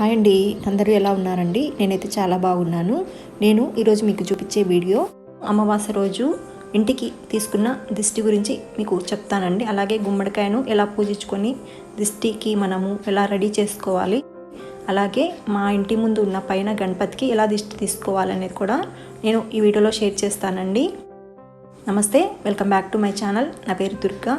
Hi అండి. అందరూ ఎలా ఉన్నారండి? నేనైతే చాలా బాగున్నాను. నేను ఈరోజు మీకు చూపించే వీడియో అమావాస్య రోజు ఇంటికి తీసుకున్న దిష్టి గురించి మీకు చెప్తానండి. అలాగే గుమ్మడికాయను ఎలా పూజించుకొని దిష్టికి మనము ఎలా రెడీ చేసుకోవాలి అలాగే మా ఇంటి ముందు ఉన్న పైన గణపతికి ఎలా దిష్టి తీసుకోవాలనేది కూడా నేను ఈ వీడియోలో షేర్ చేస్తానండి. నమస్తే welcome back to my channel. నా పేరు దుర్గా.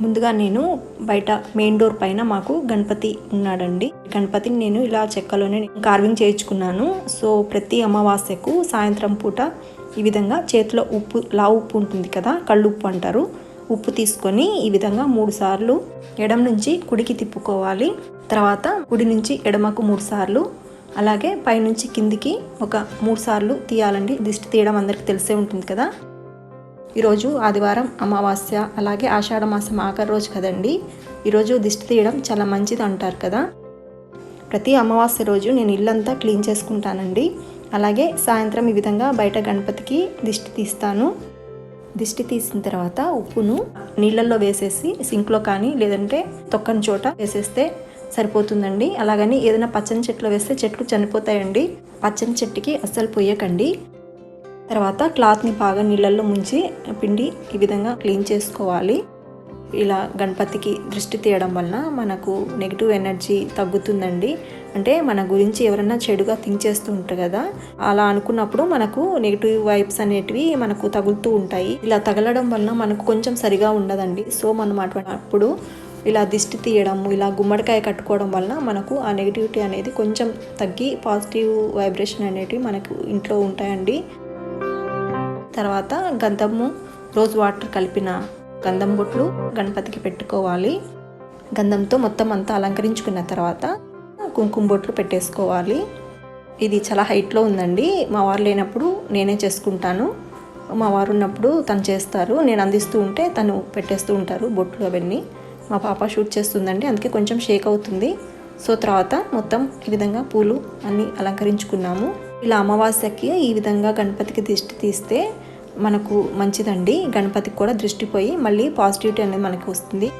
ముందుగా నేను బయట మెయిన్ డోర్ పైన మాకు గణపతి ఉన్నాడండి. గణపతిని నేను ఇలా చెక్కలోనే కార్వింగ్ చేయించుకున్నాను. సో ప్రతి అమావాస్యకు సాయంత్రం పూట ఈ విధంగా చేతిలో ఉప్పు లా ఉప్పు ఉంటుంది కదా కళ్ళు ఉప్పు అంటారు. ఉప్పు తీసుకొని ఈ విధంగా మూడు సార్లు ఎడమ నుంచి కుడికి తిప్పుకోవాలి. తర్వాత కుడి నుంచి ఎడమకు మూడు సార్లు అలాగే పైనుంచి కిందికి ఒక మూడు సార్లు తీయాలండి. దిష్టి తీయడం అందరికీ తెలిసే ఉంటుంది కదా. ఈరోజు ఆదివారం అమావాస్య అలాగే ఆషాఢ మాసం ఆఖరి రోజు కదండి. ఈరోజు దిష్టి తీయడం చాలా మంచిది అంటారు కదా. ప్రతి అమావాస్య రోజు నేను ఇల్లంతా క్లీన్ చేసుకుంటానండి. అలాగే సాయంత్రం ఈ విధంగా బయట గణపతికి దిష్టి తీస్తాను. దిష్టి తీసిన తర్వాత ఉప్పును నీళ్ళల్లో వేసేసి సింక్లో కానీ లేదంటే తొక్కని చోట వేసేస్తే సరిపోతుందండి. అలాగని ఏదైనా పచ్చని చెట్లు వేస్తే చెట్లు చనిపోతాయండి. పచ్చని చెట్టుకి అస్సలు పొయ్యకండి. తర్వాత క్లాత్ని బాగా నీళ్ళల్లో ముంచి పిండి ఈ విధంగా క్లీన్ చేసుకోవాలి. ఇలా గణపతికి దృష్టి తీయడం వలన మనకు నెగిటివ్ ఎనర్జీ తగ్గుతుందండి. అంటే మన గురించి ఎవరైనా చెడుగా థింక్ చేస్తూ ఉంటారు కదా అలా అనుకున్నప్పుడు మనకు నెగిటివ్ వైబ్స్ అనేటివి మనకు తగులుతూ ఉంటాయి. ఇలా తగలడం వలన మనకు కొంచెం సరిగా ఉండదండి. సో మనం అప్పుడు ఇలా దిష్టి తీయడం ఇలా గుమ్మడికాయ కట్టుకోవడం వలన మనకు ఆ నెగిటివిటీ అనేది కొంచెం తగ్గి పాజిటివ్ వైబ్రేషన్ అనేటివి మనకు ఇంట్లో ఉంటాయండి. తర్వాత గంధము రోజ్ వాటర్ కలిపిన గంధం బొట్లు గణపతికి పెట్టుకోవాలి. గంధంతో మొత్తం అంతా అలంకరించుకున్న తర్వాత కుంకుమ బొట్లు పెట్టేసుకోవాలి. ఇది చాలా హైట్లో ఉందండి. మా వారు లేనప్పుడు నేనే చేసుకుంటాను. మా వారు ఉన్నప్పుడు తను చేస్తారు. నేను అందిస్తూ ఉంటే తను పెట్టేస్తూ ఉంటారు బొట్లు అవన్నీ. మా పాప షూట్ చేస్తుందండి. అందుకే కొంచెం షేక్ అవుతుంది. సో తర్వాత మొత్తం ఈ విధంగా పూలు అన్నీ అలంకరించుకున్నాము. ఇలా అమావాస్యకి ఈ విధంగా గణపతికి దిష్టి తీస్తే మనకు మంచిదండి. గణపతికి కూడా దృష్టిపోయి మళ్ళీ పాజిటివిటీ అనేది మనకి వస్తుంది.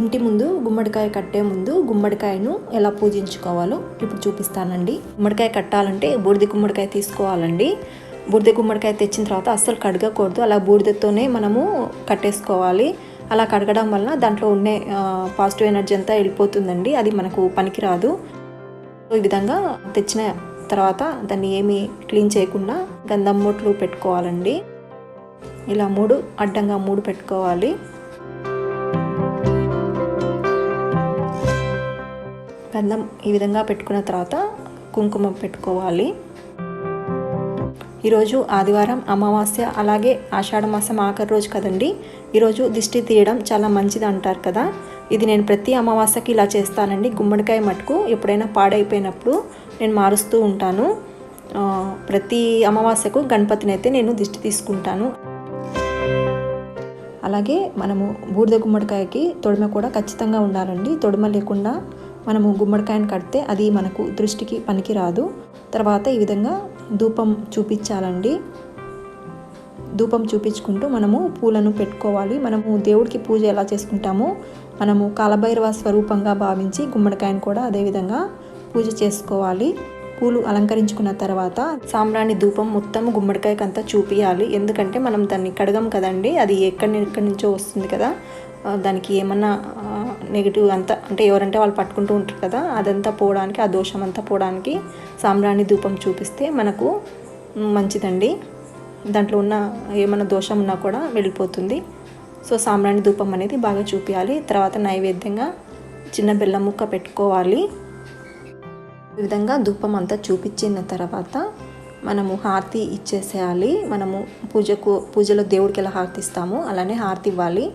ఇంటి ముందు గుమ్మడికాయ కట్టే ముందు గుమ్మడికాయను ఎలా పూజించుకోవాలో ఇప్పుడు చూపిస్తానండి. గుమ్మడికాయ కట్టాలంటే బూడిద గుమ్మడికాయ తీసుకోవాలండి. బూడిద గుమ్మడికాయ తెచ్చిన తర్వాత అస్సలు కడగకూడదు. అలా బూడిదతోనే మనము కట్టేసుకోవాలి. అలా కడగడం వలన దాంట్లో ఉండే పాజిటివ్ ఎనర్జీ అంతా వెళ్ళిపోతుందండి. అది మనకు పనికిరాదు. ఈ విధంగా తెచ్చిన తర్వాత దాన్ని ఏమి క్లీన్ చేయకుండా గంధం మూట్లు పెట్టుకోవాలండి. ఇలా మూడు అడ్డంగా మూడు పెట్టుకోవాలి. గంధం ఈ విధంగా పెట్టుకున్న తర్వాత కుంకుమ పెట్టుకోవాలి. ఈరోజు ఆదివారం అమావాస్య అలాగే ఆషాఢ మాసం ఆఖరి రోజు కదండి. ఈరోజు దిష్టి తీయడం చాలా మంచిది అంటారు కదా. ఇది నేను ప్రతి అమావాస్యకి ఇలా చేస్తానండి. గుమ్మడికాయ మటుకు ఎప్పుడైనా పాడైపోయినప్పుడు నేను మారుస్తూ ఉంటాను. ప్రతి అమావాస్యకు గణపతిని అయితే నేను దిష్టి తీసుకుంటాను. అలాగే మనము బూడిద గుమ్మడికాయకి తొడిమ కూడా ఖచ్చితంగా ఉండాలండి. తొడిమ లేకుండా మనము గుమ్మడికాయను కడితే అది మనకు దృష్టికి పనికిరాదు. తర్వాత ఈ విధంగా ధూపం చూపించాలండి. ధూపం చూపించుకుంటూ మనము పూలను పెట్టుకోవాలి. మనము దేవుడికి పూజ ఎలా చేసుకుంటామో మనము కాలభైరవ స్వరూపంగా భావించి గుమ్మడికాయను కూడా అదేవిధంగా పూజ చేసుకోవాలి. పూలు అలంకరించుకున్న తర్వాత సాంబ్రాణి ధూపం మొత్తం గుమ్మడికాయకి అంతా చూపించాలి ఎందుకంటే మనం దాన్ని కడగం కదండి. అది ఎక్కడి ఎక్కడి నుంచో వస్తుంది కదా. దానికి ఏమన్నా నెగిటివ్ అంతా అంటే ఎవరంటే వాళ్ళు పట్టుకుంటూ ఉంటారు కదా అదంతా పోవడానికి ఆ దోషం అంతా పోవడానికి సాంబ్రాణి ధూపం చూపిస్తే మనకు మంచిదండి. దాంట్లో ఉన్న ఏమైనా దోషం ఉన్నా కూడా వెళ్ళిపోతుంది. సో సాంబ్రాణి ధూపం అనేది బాగా చూపించాలి తర్వాత నైవేద్యంగా చిన్న బెల్లం ముక్క పెట్టుకోవాలి. ఈ విధంగా ధూపం అంతా చూపించిన తర్వాత మనము హారతి ఇచ్చేసేయాలి. మనము పూజకు పూజలో దేవుడికి ఎలా హారతి ఇస్తాము అలానే హారతి ఇవ్వాలి.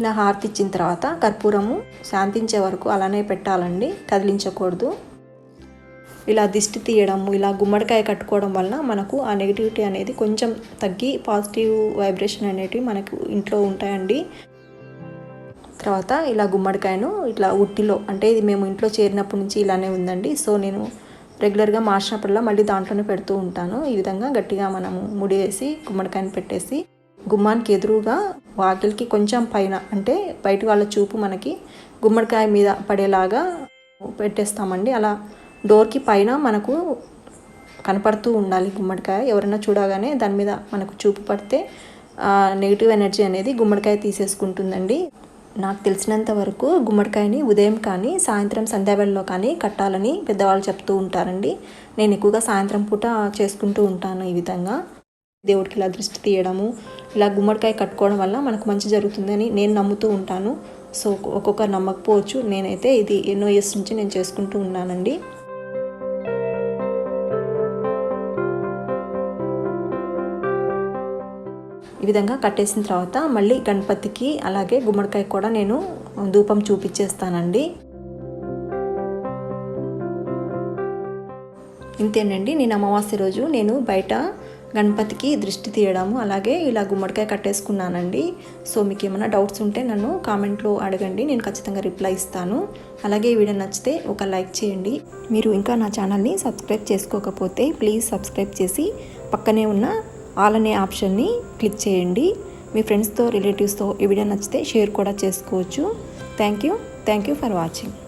ఇలా హారతి ఇచ్చిన తర్వాత కర్పూరము శాంతించే వరకు అలానే పెట్టాలండి కదిలించకూడదు. ఇలా దిష్టి తీయడం ఇలా గుమ్మడికాయ కట్టుకోవడం వలన మనకు ఆ నెగిటివిటీ అనేది కొంచెం తగ్గి పాజిటివ్ వైబ్రేషన్ అనేటివి మనకు ఇంట్లో ఉంటాయండి. తర్వాత ఇలా గుమ్మడికాయను ఇట్లా ఉట్టిలో అంటే ఇది మేము ఇంట్లో చేరినప్పటి నుంచి ఇలానే ఉందండి. సో నేను రెగ్యులర్గా మార్చినప్పుడల్లా మళ్ళీ దాంట్లోనే పెడుతూ ఉంటాను. ఈ విధంగా గట్టిగా మనము ముడి వేసి గుమ్మడికాయను పెట్టేసి గుమ్మానికి ఎదురుగా వాకిలికి కొంచెం పైన అంటే బయట వాళ్ళ చూపు మనకి గుమ్మడికాయ మీద పడేలాగా పెట్టేస్తామండి. అలా డోర్కి పైన మనకు కనపడుతూ ఉండాలి గుమ్మడికాయ. ఎవరైనా చూడగానే దాని మీద మనకు చూపు పడితే నెగిటివ్ ఎనర్జీ అనేది గుమ్మడికాయ తీసేసుకుంటుందండి. నాకు తెలిసినంత వరకు గుమ్మడికాయని ఉదయం కానీ సాయంత్రం సంధ్యావేళలో కానీ కట్టాలని పెద్దవాళ్ళు చెప్తూ ఉంటారండి. నేను ఎక్కువగా సాయంత్రం పూట చేసుకుంటూ ఉంటాను ఈ విధంగా. దేవుడికి ఇలా దృష్టి తీయడము ఇలా గుమ్మడికాయ కట్టుకోవడం వల్ల మనకు మంచి జరుగుతుందని నేను నమ్ముతూ ఉంటాను. సో ఒక్కొక్కరు నమ్మకపోవచ్చు. నేనైతే ఇది ఎన్నో ఇయర్స్ నుంచి నేను చేసుకుంటూ ఉన్నానండి. ఈ విధంగా కట్టేసిన తర్వాత మళ్ళీ గణపతికి అలాగే గుమ్మడికాయ కూడా నేను ధూపం చూపించేస్తానండి. ఇంతేనండి. నేను అమావాస్య రోజు నేను బయట గణపతికి దృష్టి తీయడము అలాగే ఇలా గుమ్మడికాయ కట్టేసుకున్నానండి. సో మీకు ఏమైనా డౌట్స్ ఉంటే నన్ను కామెంట్లో అడగండి నేను ఖచ్చితంగా రిప్లై ఇస్తాను. అలాగే ఈ వీడియో నచ్చితే ఒక లైక్ చేయండి. మీరు ఇంకా నా ఛానల్ని సబ్స్క్రైబ్ చేసుకోకపోతే ప్లీజ్ సబ్స్క్రైబ్ చేసి పక్కనే ఉన్న ఆల్ అనే ఆప్షన్ని క్లిక్ చేయండి. మీ ఫ్రెండ్స్తో రిలేటివ్స్తో ఈ వీడియో నచ్చితే షేర్ కూడా చేసుకోవచ్చు. Thank you. Thank you for watching.